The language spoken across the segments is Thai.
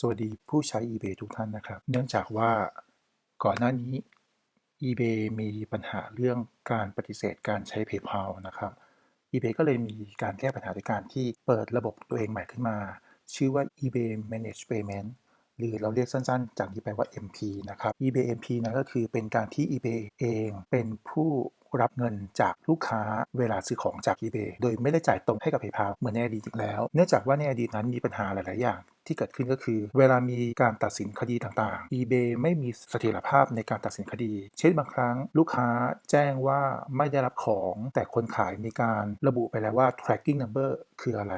สวัสดีผู้ใช้ eBay ทุกท่านนะครับ เนื่องจากว่าก่อนหน้านี้ eBay มีปัญหาเรื่องการปฏิเสธการใช้ PayPal นะครับ eBay ก็เลยมีการแก้ปัญหาด้วยการที่เปิดระบบตัวเองใหม่ขึ้นมา ชื่อว่า eBay Managed Payment หรือเราเรียกสั้นๆ จากนี้ไปว่า MP นะครับ eBay MP นั้นก็คือเป็นการที่ eBay เองเป็นผู้รับเงินจากลูกค้าเวลาซื้อของจาก eBay โดยไม่ได้จ่ายตรงให้กับ PayPal เหมือนในอดีตอีกแล้ว เนื่องจากว่าในอดีตนั้นมีปัญหาหลาย ๆ อย่างที่เกิดขึ้นก็คือ เวลามีการตัดสินคดีต่างๆ eBay ไม่มีเสถียรภาพในการตัดสินคดี เช่นบางครั้งลูกค้าแจ้งว่าไม่ได้รับของ แต่คนขายมีการระบุไปแล้วว่า tracking number คืออะไร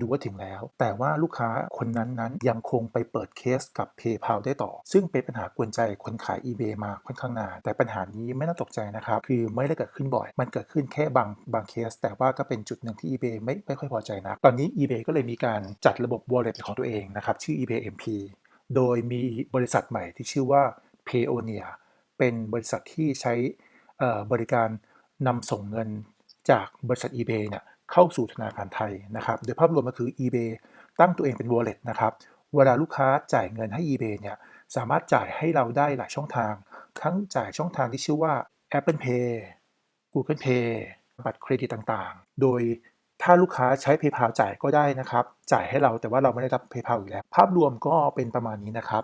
ดูว่าถึงแล้ว แต่ว่าลูกค้าคนนั้นนั้นยังคงไปเปิดเคสกับ PayPal ได้ต่อ ซึ่งเป็นปัญหากวนใจคนขาย eBay มาค่อนข้างนาน แต่ปัญหานี้ไม่น่าตกใจนะครับ คือไม่ได้เกิดขึ้นบ่อย มันเกิดขึ้นแค่บางบางเคส แต่ว่าก็เป็นจุดหนึ่งที่ eBay ไม่ไม่ค่อยพอใจนะตอนนี้ eBay ก็เลยมีการจัดระบบ wallet ของตัวเองนะครับชื่อ eBay MP โดยมีบริษัทใหม่ที่ชื่อว่า Payoneer เป็นบริษัทที่ใช้เอ่อบริการนำส่งเงินจากบริษัท eBay เนี่ย เข้าสู่ธนาคารไทยนะครับโดยภาพรวมก็คือ eBay ตั้งตัวเองเป็น wallet นะครับเวลาลูกค้าจ่ายเงินให้ eBay เนี่ยสามารถจ่ายให้เราได้หลายช่องทาง ทั้งจ่ายช่องทางที่ชื่อว่า Apple Pay Google Pay บัตรเครดิตต่างๆ โดยถ้าลูกค้าใช้ PayPal จ่ายก็ได้นะครับ จ่ายให้เราแต่ว่าเราไม่ได้รับ PayPal อยู่แล้ว ภาพรวมก็เป็นประมาณนี้นะครับ